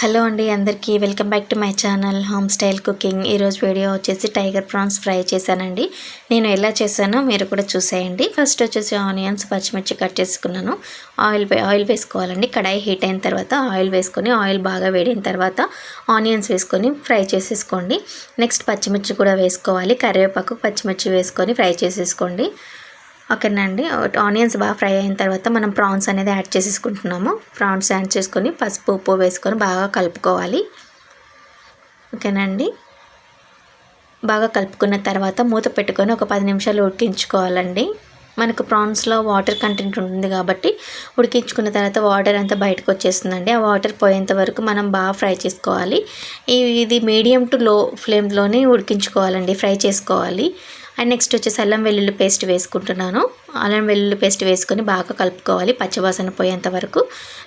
Hello అండి అందరికీ welcome back to my channel home style cooking. ఈరోజు వీడియో వచ్చేసి టైగర్ ప్రాన్స్ ఫ్రై చేశానండి. నేను ఎలా చేశానో మీరు కూడా చూసేయండి. ఫస్ట్ వచ్చేసి ఆనియన్స్ పచ్చిమిర్చి కట్ చేసుకున్నాను. ఆయిల్ ఆయిల్ వేసుకోవాలండి. కడాయి హీట్ అయిన తర్వాత ఆయిల్ వేసుకొని ఆయిల్ బాగా వేడిన తర్వాత ఆనియన్స్ వేసుకొని ఫ్రై చేసేసుకోండి. నెక్స్ట్ పచ్చిమిర్చి కూడా వేసుకోవాలి. కరివేపాకు పచ్చిమిర్చి వేసుకొని ఫ్రై చేసేసుకోండి. ఓకేనండి ఆనియన్స్ బాగా ఫ్రై అయిన తర్వాత మనం ప్రాన్స్ అనేది యాడ్ చేసేసుకుంటున్నాము. ప్రాన్స్ యాడ్ చేసుకొని పసుపు ఉప్పు వేసుకొని బాగా కలుపుకోవాలి. ఓకేనండి? బాగా కలుపుకున్న తర్వాత మూత పెట్టుకొని ఒక పది నిమిషాలు ఉడికించుకోవాలండి. మనకు ప్రాన్స్లో వాటర్ కంటెంట్ ఉంటుంది కాబట్టి ఉడికించుకున్న తర్వాత వాటర్ అంతా బయటకు వచ్చేస్తుందండి. ఆ వాటర్ పోయేంత వరకు మనం బాగా ఫ్రై చేసుకోవాలి. ఈ- ఇది మీడియం టు లో ఫ్లేమ్లోనే ఉడికించుకోవాలండి ఫ్రై చేసుకోవాలి. అండ్ నెక్స్ట్ వచ్చేసి అల్లం వెల్లుల్లి పేస్ట్ వేసుకుంటున్నాను. అల్లం వెల్లుల్లి పేస్ట్ వేసుకొని బాగా కలుపుకోవాలి పచ్చివాసన పోయేంత వరకు.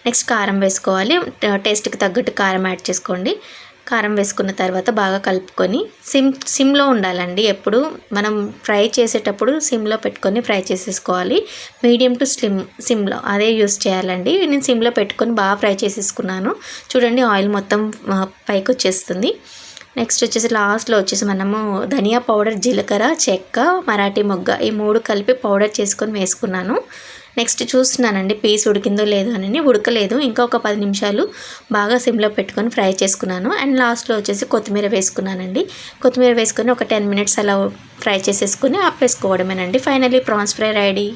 నెక్స్ట్ కారం వేసుకోవాలి. టేస్ట్కి తగ్గట్టు కారం యాడ్ చేసుకోండి. కారం వేసుకున్న తర్వాత బాగా కలుపుకొని సిమ్ సిమ్లో ఉండాలండి. ఎప్పుడు మనం ఫ్రై చేసేటప్పుడు సిమ్లో పెట్టుకొని ఫ్రై చేసేసుకోవాలి. మీడియం టు స్లిమ్ సిమ్లో అదే యూస్ చేయాలండి. నేను సిమ్లో పెట్టుకొని బాగా ఫ్రై చేసేసుకున్నాను. చూడండి ఆయిల్ మొత్తం పైకి వచ్చేస్తుంది నెక్స్ట్ వచ్చేసి లాస్ట్లో వచ్చేసి మనము ధనియా పౌడర్ జీలకర్ర చెక్క మరాఠీ మొగ్గ ఈ మూడు కలిపి పౌడర్ చేసుకొని వేసుకున్నాను. నెక్స్ట్ చూస్తున్నానండి పీస్ ఉడికిందో లేదో అని ఉడకలేదు. ఇంకా ఒక పది నిమిషాలు బాగా సిమ్లో పెట్టుకొని ఫ్రై చేసుకున్నాను. అండ్ లాస్ట్లో వచ్చేసి కొత్తిమీర వేసుకున్నానండి. కొత్తిమీర వేసుకొని ఒక టెన్ మినిట్స్ అలా ఫ్రై చేసేసుకుని ఆపేసుకోవడమేనండి. Finally prawns fry ready